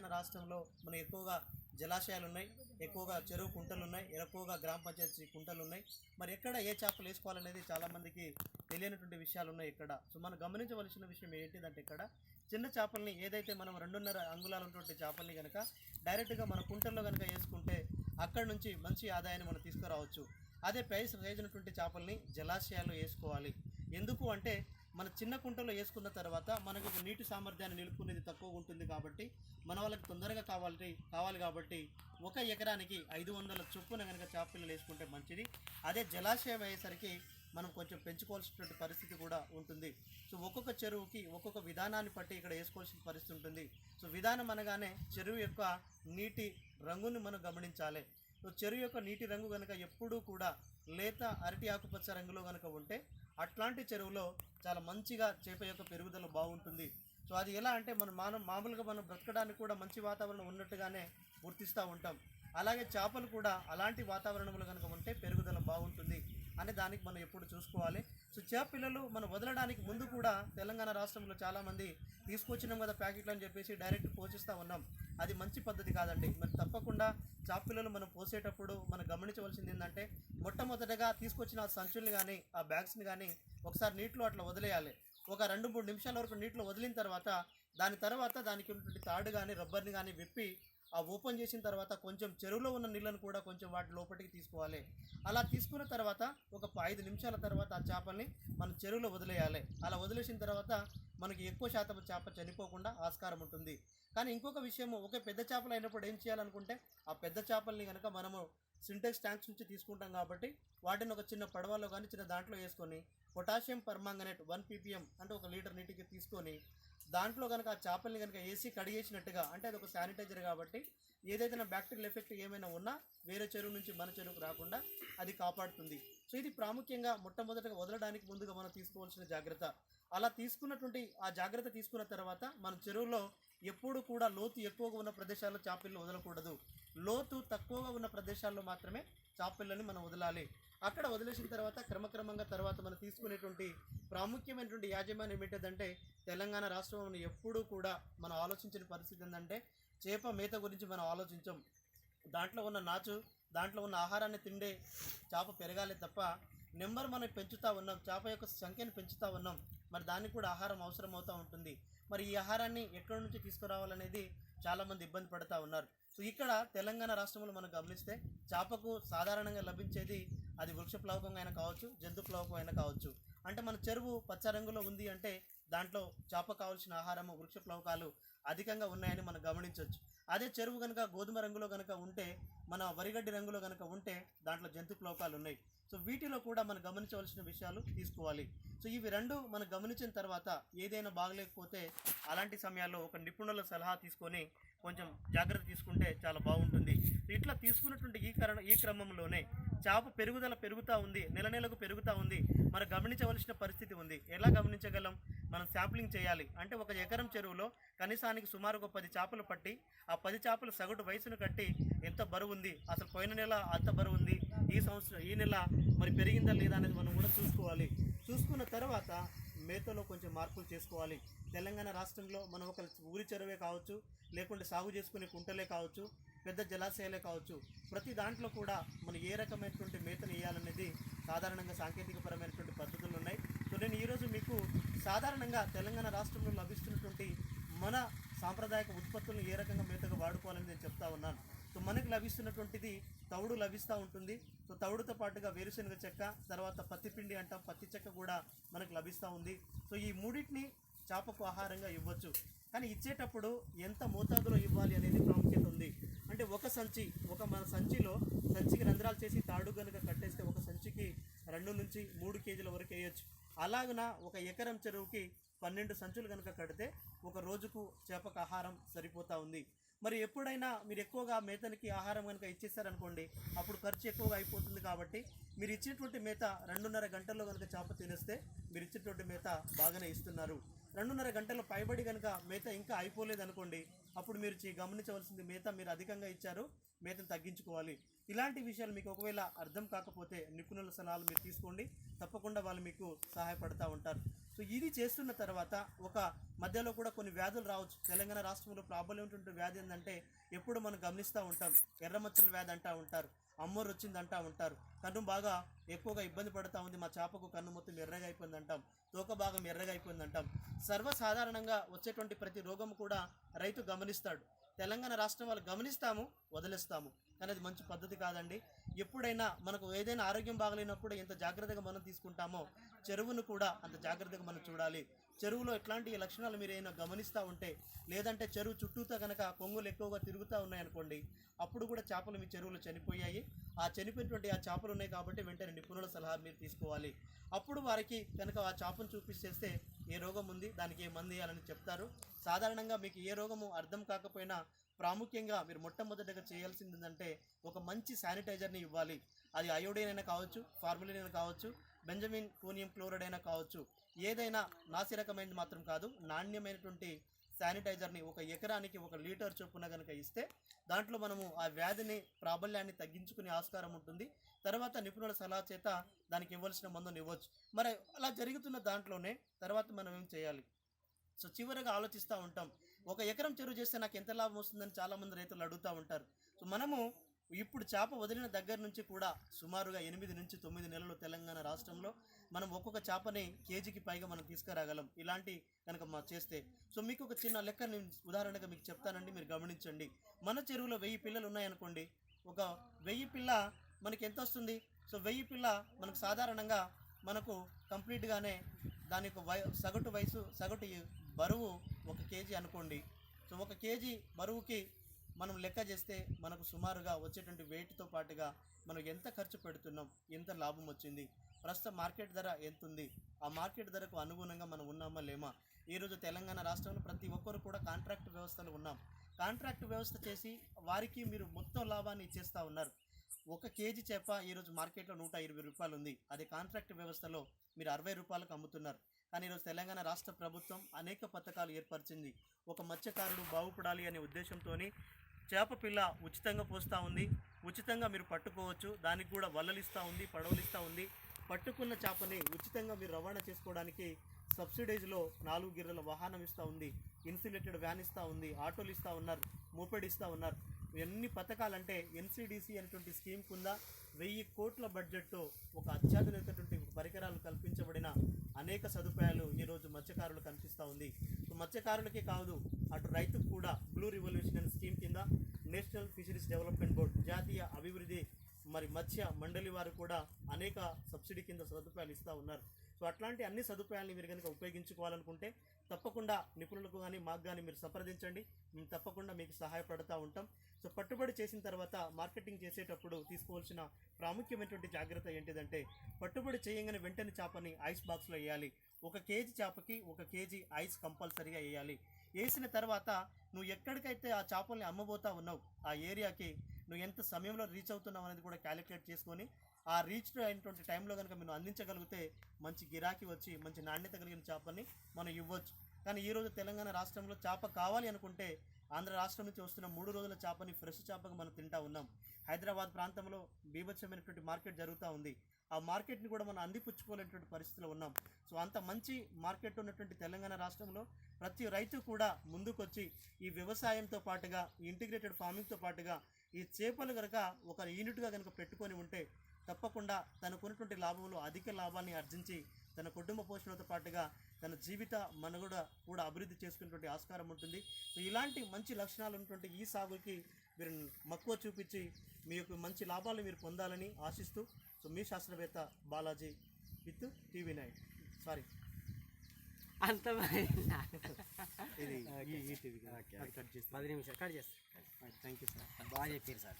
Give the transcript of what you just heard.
తెలంగాణ రాష్ట్రంలో మనం ఎక్కువగా జలాశయాలు ఉన్నాయి ఎక్కువగా చెరువు కుంటలు ఉన్నాయి ఎక్కువగా గ్రామ పంచాయతీ కుంటలు ఉన్నాయి. మరి ఎక్కడ ఏ చేపలు వేసుకోవాలనేది చాలామందికి తెలియనటువంటి విషయాలు ఉన్నాయి ఇక్కడ. సో మనం గమనించవలసిన విషయం ఏంటిదంటే ఇక్కడ చిన్న చేపల్ని ఏదైతే మనం రెండున్నర అంగుళాలు ఉన్నటువంటి చేపల్ని కనుక డైరెక్ట్గా మన కుంటల్లో కనుక వేసుకుంటే అక్కడ నుంచి మంచి ఆదాయాన్ని మనం తీసుకురావచ్చు. అదే ప్రైస్ రేజినటువంటి చేపల్ని జలాశయాల్లో వేసుకోవాలి. ఎందుకు అంటే మన చిన్న కుంటలో వేసుకున్న తర్వాత మనకు నీటి సామర్థ్యాన్ని నిలుపుకునేది తక్కువ ఉంటుంది కాబట్టి మన వాళ్ళకి తొందరగా కావాలి కావాలి కాబట్టి ఒక ఎకరానికి ఐదు వందల చొప్పున కనుక చేపపిల్లలు వేసుకుంటే మంచిది. అదే జలాశయం అయ్యేసరికి మనం కొంచెం పెంచుకోవాల్సినటువంటి పరిస్థితి కూడా ఉంటుంది. సో ఒక్కొక్క చెరువుకి ఒక్కొక్క విధానాన్ని బట్టి ఇక్కడ వేసుకోవాల్సిన పరిస్థితి ఉంటుంది. సో విధానం అనగానే చెరువు యొక్క నీటి రంగుని మనం గమనించాలి. చెరువు యొక్క నీటి రంగు కనుక ఎప్పుడూ కూడా లేత అరటి ఆకుపచ్చ రంగులో కనుక ఉంటే అట్లాంటి చెరువులో చాలా మంచిగా చేప యొక్క పెరుగుదల బాగుంటుంది. సో అది ఎలా అంటే మనం మనం మామూలుగా మనం బ్రతకడానికి కూడా మంచి వాతావరణం ఉన్నట్టుగానే గుర్తిస్తూ ఉంటాం. అలాగే చేపలు కూడా అలాంటి వాతావరణంలో కనుక ఉంటే పెరుగుదల బాగుంటుంది అనే దానికి మనం ఎప్పుడు చూసుకోవాలి. సో చేప పిల్లలు మనం వదలడానికి ముందు కూడా తెలంగాణ రాష్ట్రంలో చాలామంది తీసుకొచ్చినాం కదా ప్యాకెట్లు అని చెప్పేసి డైరెక్ట్ పోషిస్తూ ఉన్నాం. అది మంచి పద్ధతి కాదండి. మరి తప్పకుండా చేప పిల్లలు మనం పోసేటప్పుడు మనం గమనించవలసింది ఏంటంటే మొట్టమొదటగా తీసుకొచ్చిన ఆ సంచుల్ని కానీ ఆ బ్యాగ్స్ని కానీ ఒకసారి నీటిలో అట్లా వదిలేయాలి. ఒక రెండు మూడు నిమిషాల వరకు నీటిలో వదిలిన తర్వాత దాని తర్వాత దానికి ఉన్నటువంటి తాడు కానీ రబ్బర్ని కానీ విప్పి ఆ ఓపెన్ చేసిన తర్వాత కొంచెం చెరువులో ఉన్న నీళ్ళను కూడా కొంచెం వాటి లోపలికి తీసుకోవాలి. అలా తీసుకున్న తర్వాత ఒక ఐదు నిమిషాల తర్వాత ఆ చేపల్ని మనం చెరువులో వదిలేయాలి. అలా వదిలేసిన తర్వాత మనకి ఎక్కువ శాతం చేప చనిపోకుండా ఆస్కారం ఉంటుంది. కానీ ఇంకొక విషయము ఒకే పెద్ద చేపలు అయినప్పుడు ఏం చేయాలనుకుంటే ఆ పెద్ద చేపల్ని కనుక మనము సింటెక్స్ ట్యాంక్స్ నుంచి తీసుకుంటాం కాబట్టి వాటిని ఒక చిన్న పడవలో కానీ చిన్న దాంట్లో వేసుకొని పొటాషియం పర్మాంగనేట్ వన్ పీపీఎం అంటే ఒక లీటర్ నీటికి తీసుకొని దాంట్లో కనుక ఆ చేపల్ని కనుక వేసి కడిగేసినట్టుగా అంటే అది ఒక శానిటైజర్ కాబట్టి ఏదైతే నా బ్యాక్టీరియల్ ఎఫెక్ట్ ఏమైనా ఉన్నా వేరే చెరువు నుంచి మన చెరువుకు రాకుండా అది కాపాడుతుంది. సో ఇది ప్రాముఖ్యంగా మొట్టమొదటగా వదలడానికి ముందుగా మనం తీసుకోవాల్సిన జాగ్రత్త. అలా తీసుకున్నటువంటి ఆ జాగ్రత్త తీసుకున్న తర్వాత మన చెరువులో ఎప్పుడు కూడా లోతు ఎక్కువగా ఉన్న ప్రదేశాల్లో చేపలను వదలకూడదు. లోతు తక్కువగా ఉన్న ప్రదేశాల్లో మాత్రమే చేపలని మనం వదలాలి. అక్కడ వదిలేసిన తర్వాత క్రమక్రమంగా తర్వాత మనం తీసుకునేటువంటి ప్రాముఖ్యమైనటువంటి యాజమాన్యం ఏంటంటే తెలంగాణ రాష్ట్రంలో ఎప్పుడూ కూడా మనం ఆలోచించిన పరిస్థితి ఏంటంటే చేప మేత గురించి మనం ఆలోచించాం. దాంట్లో ఉన్న నాచు దాంట్లో ఉన్న ఆహారాన్ని తిండే చేప పెరగాలి తప్ప నెంబర్ మనం పెంచుతూ ఉన్నాం చేప యొక్క సంఖ్యను పెంచుతూ ఉన్నాం. మరి దానికి కూడా ఆహారం అవసరం అవుతూ ఉంటుంది. మరి ఈ ఆహారాన్ని ఎక్కడి నుంచి తీసుకురావాలనేది చాలామంది ఇబ్బంది పడుతూ ఉన్నారు. సో ఇక్కడ తెలంగాణ రాష్ట్రంలో మనం గమనిస్తే చేపకు సాధారణంగా లభించేది అది వృక్ష ప్లవకం అయినా కావచ్చు జంతు ప్లవకం అయినా కావచ్చు. అంటే మన చెరువు పచ్చ రంగులో ఉంది అంటే దాంట్లో చేప కావాల్సిన ఆహారము వృక్ష ప్లవకాలు అధికంగా ఉన్నాయని మనం గమనించవచ్చు. అదే చెరువు కనుక గోధుమ రంగులో కనుక ఉంటే మన వరిగడ్డి రంగులో కనుక ఉంటే దాంట్లో జంతు ప్లవకాలు ఉన్నాయి. సో వీటిలో కూడా మనం గమనించవలసిన విషయాలు తీసుకోవాలి. సో ఇవి రెండు మనం గమనించిన తర్వాత ఏదైనా బాగలేకపోతే అలాంటి సమయాల్లో ఒక నిపుణుల సలహా తీసుకొని కొంచెం జాగ్రత్త తీసుకుంటే చాలా బాగుంటుంది. ఇట్లా తీసుకున్నటువంటి ఈ కరణ ఈ క్రమంలోనే చేప పెరుగుదల పెరుగుతూ ఉంది నెల నెలకు పెరుగుతూ ఉంది. మనం గమనించవలసిన పరిస్థితి ఉంది. ఎలా గమనించగలం? మనం శాంప్లింగ్ చేయాలి. అంటే ఒక ఎకరం చెరువులో కనీసానికి సుమారు ఒక పది చేపలు పట్టి ఆ పది చేపలు సగటు వయసును కట్టి ఎంత బరువు ఉంది? అసలు పోయిన నెల అంత బరువు ఉంది? ఈ సంవత్సరం ఈ నెల మరి పెరిగిందా లేదా అనేది మనం కూడా చూసుకోవాలి. చూసుకున్న తర్వాత మేతలో కొంచెం మార్పులు చేసుకోవాలి. తెలంగాణ రాష్ట్రంలో మనం ఒక ఊరి చెరువే కావచ్చు లేకుంటే సాగు చేసుకునే కుంటలే కావచ్చు పెద్ద జలాశయాలే కావచ్చు. ప్రతి దాంట్లో కూడా మనం ఏ రకమైనటువంటి మేతను వేయాలనేది సాధారణంగా సాంకేతికపరమైనటువంటి పద్ధతులు ఉన్నాయి. నేను ఈరోజు మీకు సాధారణంగా తెలంగాణ రాష్ట్రంలో లభిస్తున్నటువంటి మన సాంప్రదాయక ఉత్పత్తులను ఏ రకంగా మేతగా వాడుకోవాలని నేను చెప్తా ఉన్నాను. సో మనకు లభిస్తున్నటువంటిది తవుడు లభిస్తూ ఉంటుంది. సో తవుడుతో పాటుగా వేరుశనగ చెక్క తర్వాత పత్తి పిండి అంటాం. పత్తి చెక్క కూడా మనకు లభిస్తూ ఉంది. సో ఈ మూడింటిని చేపకు ఆహారంగా ఇవ్వచ్చు. కానీ ఇచ్చేటప్పుడు ఎంత మోతాదులో ఇవ్వాలి అనేది ప్రాముఖ్యత ఉంది. అంటే ఒక సంచి ఒక మన సంచిలో సంచికి రంధ్రాలు చేసి తాడు కనుక కట్టేస్తే ఒక సంచికి రెండు నుంచి మూడు కేజీల వరకు వేయచ్చు. అలాగున ఒక ఎకరం చెరువుకి పన్నెండు సంచులు కనుక కడితే ఒక రోజుకు చేపకు ఆహారం సరిపోతూ ఉంది. మరి ఎప్పుడైనా మీరు ఎక్కువగా మేతనికి ఆహారం కనుక ఇచ్చేసారనుకోండి అప్పుడు ఖర్చు ఎక్కువగా అయిపోతుంది కాబట్టి మీరు ఇచ్చినటువంటి మేత రెండున్నర గంటల్లో కనుక చేప తినేస్తే మీరు ఇచ్చినటువంటి మేత బాగానే ఇస్తున్నారు. రెండున్నర గంటల పైబడి కనుక మేత ఇంకా అయిపోలేదనుకోండి అప్పుడు మీరు గమనించవలసింది మేత మీరు అధికంగా ఇచ్చారు మేతను తగ్గించుకోవాలి. ఇలాంటి విషయాలు మీకు ఒకవేళ అర్థం కాకపోతే నిపుణుల సలహాలు మీరు తీసుకోండి. తప్పకుండా వాళ్ళు మీకు సహాయపడతా ఉంటారు. సో ఇది చేస్తున్న తర్వాత ఒక మధ్యలో కూడా కొన్ని వ్యాధులు రావచ్చు. తెలంగాణ రాష్ట్రంలో ప్రాబల్యం ఉంటుంటే వ్యాధి ఏంటంటే ఎప్పుడు మనం గమనిస్తూ ఉంటాం. ఎర్రమచ్చల వ్యాధి అంటూ ఉంటారు. అమ్మోరు వచ్చింది అంటూ ఉంటారు. కన్ను బాగా ఎక్కువగా ఇబ్బంది పడుతూ ఉంది. మా చేపకు కన్ను మొత్తం ఎర్రగా అయిపోయింది అంటాం. తోక భాగం ఎర్రగా అయిపోయింది అంటాం. సర్వసాధారణంగా వచ్చేటువంటి ప్రతి రోగం కూడా రైతు గమనిస్తాడు. తెలంగాణ రాష్ట్రం వాళ్ళు గమనిస్తాము వదిలేస్తాము. కానీ అది మంచి పద్ధతి కాదండి. ఎప్పుడైనా మనకు ఏదైనా ఆరోగ్యం బాగలేనప్పుడు ఎంత జాగ్రత్తగా మనం తీసుకుంటామో చెరువును కూడా అంత జాగ్రత్తగా మనం చూడాలి. చెరువులో ఎట్లాంటి లక్షణాలు మీరు ఏమైనా గమనిస్తూ ఉంటే లేదంటే చెరువు చుట్టూతో కనుక కొంగులు ఎక్కువగా తిరుగుతూ ఉన్నాయనుకోండి అప్పుడు కూడా చేపలు మీ చెరువులో చనిపోయాయి. ఆ చనిపోయినటువంటి ఆ చేపలు ఉన్నాయి కాబట్టి వెంటనే నిపుణుల సలహా మీరు తీసుకోవాలి. అప్పుడు వారికి కనుక ఆ చేపను చూపిస్తే ఏ రోగం ఉంది దానికి ఏ మందు వేయాలని చెప్తారు. సాధారణంగా మీకు ఏ రోగము అర్థం కాకపోయినా ప్రాముఖ్యంగా మీరు మొట్టమొదటిగా చేయాల్సింది ఏంటంటే ఒక మంచి శానిటైజర్ని ఇవ్వాలి. అది అయోడైన్ అయినా కావచ్చు ఫార్ములిన్ అయినా కావచ్చు బెంజమిన్ కోనియం క్లోరైడ్ అయినా కావచ్చు. ఏదైనా నాసిరకమైనది మాత్రం కాదు నాణ్యమైనటువంటి శానిటైజర్ని ఒక ఎకరానికి ఒక లీటర్ చొప్పున కనుక ఇస్తే దాంట్లో మనము ఆ వ్యాధిని ప్రాబల్యాన్ని తగ్గించుకునే ఆస్కారం ఉంటుంది. తర్వాత నిపుణుల సలహా చేత దానికి ఇవ్వాల్సిన మందుని ఇవ్వచ్చు. మరి అలా జరుగుతున్న దాంట్లోనే తర్వాత మనం ఏం చేయాలి? సో చివరిగా ఆలోచిస్తూ ఉంటాం. ఒక ఎకరం చెరువు చేస్తే నాకు ఎంత లాభం వస్తుందని చాలామంది రైతులు అడుగుతూ ఉంటారు. సో మనము ఇప్పుడు చేప వదిలిన దగ్గర నుంచి కూడా సుమారుగా ఎనిమిది నుంచి తొమ్మిది నెలలు తెలంగాణ రాష్ట్రంలో మనం ఒక్కొక్క చేపని కేజీకి పైగా మనం తీసుకురాగలం. ఇలాంటి కనుక మా చేస్తే. సో మీకు ఒక చిన్న లెక్క నేను ఉదాహరణగా మీకు చెప్తానండి మీరు గమనించండి. మన చెరువులో వెయ్యి పిల్లలు ఉన్నాయనుకోండి. ఒక వెయ్యి పిల్ల మనకి ఎంత వస్తుంది? సో వెయ్యి పిల్ల మనకు సాధారణంగా మనకు కంప్లీట్గానే దాని యొక్క వయ సగటు వయసు సగటు బరువు ఒక కేజీ అనుకోండి. సో ఒక కేజీ బరువుకి మనం లెక్క చేస్తే మనకు సుమారుగా వచ్చేటువంటి వెయిట్తో పాటుగా మనం ఎంత ఖర్చు పెడుతున్నాం ఎంత లాభం వచ్చింది ప్రస్తుత మార్కెట్ ధర ఎంత ఉంది ఆ మార్కెట్ ధరకు అనుగుణంగా మనం ఉన్నామా లేమా? ఈరోజు తెలంగాణ రాష్ట్రంలో ప్రతి ఒక్కరు కూడా కాంట్రాక్ట్ వ్యవస్థలో ఉన్నాం. కాంట్రాక్ట్ వ్యవస్థ చేసి వారికి మీరు మొత్తం లాభాన్ని ఇచ్చేస్తూ ఉన్నారు. ఒక కేజీ చేప ఈరోజు మార్కెట్లో నూట ఇరవై రూపాయలు ఉంది. అది కాంట్రాక్ట్ వ్యవస్థలో మీరు అరవై రూపాయలకు అమ్ముతున్నారు. కానీ ఈరోజు తెలంగాణ రాష్ట్ర ప్రభుత్వం అనేక పథకాలు ఏర్పరిచింది. ఒక మత్స్యకారుడు బాగుపడాలి అనే ఉద్దేశంతో చేప పిల్ల ఉచితంగా పోస్తూ ఉంది. ఉచితంగా మీరు పట్టుకోవచ్చు. దానికి కూడా వలలు ఇస్తూ ఉంది పడవలు ఇస్తూ ఉంది. పట్టుకున్న చేపని ఉచితంగా మీరు రవాణా చేసుకోవడానికి సబ్సిడైజ్లో నాలుగు గిర్రల వాహనం ఇస్తూ ఉంది. ఇన్సులేటెడ్ వ్యాన్ ఇస్తూ ఉంది. ఆటోలు ఇస్తూ ఉన్నారు. మోపెడ్ ఇస్తూ ఉన్నారు. ఎన్ని పథకాలంటే ఎన్సిడిసి అనేటువంటి స్కీమ్ కింద వెయ్యి కోట్ల బడ్జెట్తో ఒక అత్యాధునికటువంటి పరికరాలు కల్పించబడిన అనేక సదుపాయాలు ఈరోజు మత్స్యకారులు కనిపిస్తూ ఉంది. మత్స్యకారులకే కాదు అటు రైతుకు కూడా బ్లూ రివల్యూషన్ అనే స్కీమ్ కింద నేషనల్ ఫిషరీస్ డెవలప్మెంట్ బోర్డు జాతీయ అభివృద్ధి మరి మత్స్య మండలి వారు కూడా అనేక సబ్సిడీ కింద సదుపాయాలు ఇస్తూ ఉన్నారు. సో అట్లాంటి అన్ని సదుపాయాలను మీరు కనుక ఉపయోగించుకోవాలనుకుంటే తప్పకుండా నిపుణులకు కానీ మాకు కానీ మీరు సంప్రదించండి. మేము తప్పకుండా మీకు సహాయపడుతూ ఉంటాం. సో పట్టుబడి చేసిన తర్వాత మార్కెటింగ్ చేసేటప్పుడు తీసుకోవాల్సిన ప్రాముఖ్యమైనటువంటి జాగ్రత్త ఏంటిదంటే పట్టుబడి చేయగానే వెంటనే చేపని ఐస్ బాక్స్లో వేయాలి. ఒక కేజీ చేపకి ఒక కేజీ ఐస్ కంపల్సరీగా వేయాలి. వేసిన తర్వాత నువ్వు ఎక్కడికైతే ఆ చేపల్ని అమ్మబోతా ఉన్నావు ఆ ఏరియాకి నువ్వు ఎంత సమయంలో రీచ్ అవుతున్నావు అనేది కూడా క్యాలిక్యులేట్ చేసుకొని ఆ రీచ్ అయినటువంటి టైంలో కనుక మనం అందించగలిగితే మంచి గిరాకీ వచ్చి మంచి నాణ్యత కలిగిన చేపల్ని మనం ఇవ్వచ్చు. కానీ ఈరోజు తెలంగాణ రాష్ట్రంలో చేప కావాలి అనుకుంటే ఆంధ్ర రాష్ట్రం నుంచి వస్తున్న మూడు రోజుల చేపని ఫ్రెష్ చేపగా మనం తింటా ఉన్నాం. హైదరాబాద్ ప్రాంతంలో బీభత్సమైనటువంటి మార్కెట్ జరుగుతూ ఉంది. ఆ మార్కెట్ని కూడా మనం అందిపుచ్చుకోలేనటువంటి పరిస్థితిలో ఉన్నాం. సో అంత మంచి మార్కెట్ ఉన్నటువంటి తెలంగాణ రాష్ట్రంలో ప్రతి రైతు కూడా ముందుకొచ్చి ఈ వ్యవసాయంతో పాటుగా ఇంటిగ్రేటెడ్ ఫార్మింగ్తో పాటుగా ఈ చేపలు కనుక ఒక యూనిట్గా కనుక పెట్టుకొని ఉంటే తప్పకుండా తనకున్నటువంటి లాభంలో అధిక లాభాన్ని ఆర్జించి తన కుటుంబ పోషణతో పాటుగా తన జీవిత మనుగడ కూడా అభివృద్ధి చేసుకునేటువంటి ఆస్కారం ఉంటుంది. సో ఇలాంటి మంచి లక్షణాలు ఉన్నటువంటి ఈ సాగుకి మీరు మక్కువ చూపించి మీ యొక్క మంచి లాభాలు మీరు పొందాలని ఆశిస్తూ సో మీ శాస్త్రవేత్త Balaji with TV nine. Sorry అంత ఇది ఈ- టీవీ పది నిమిషాలు కట్ చేస్తా థ్యాంక్ యూ సార్ బాగా చెప్పారు సార్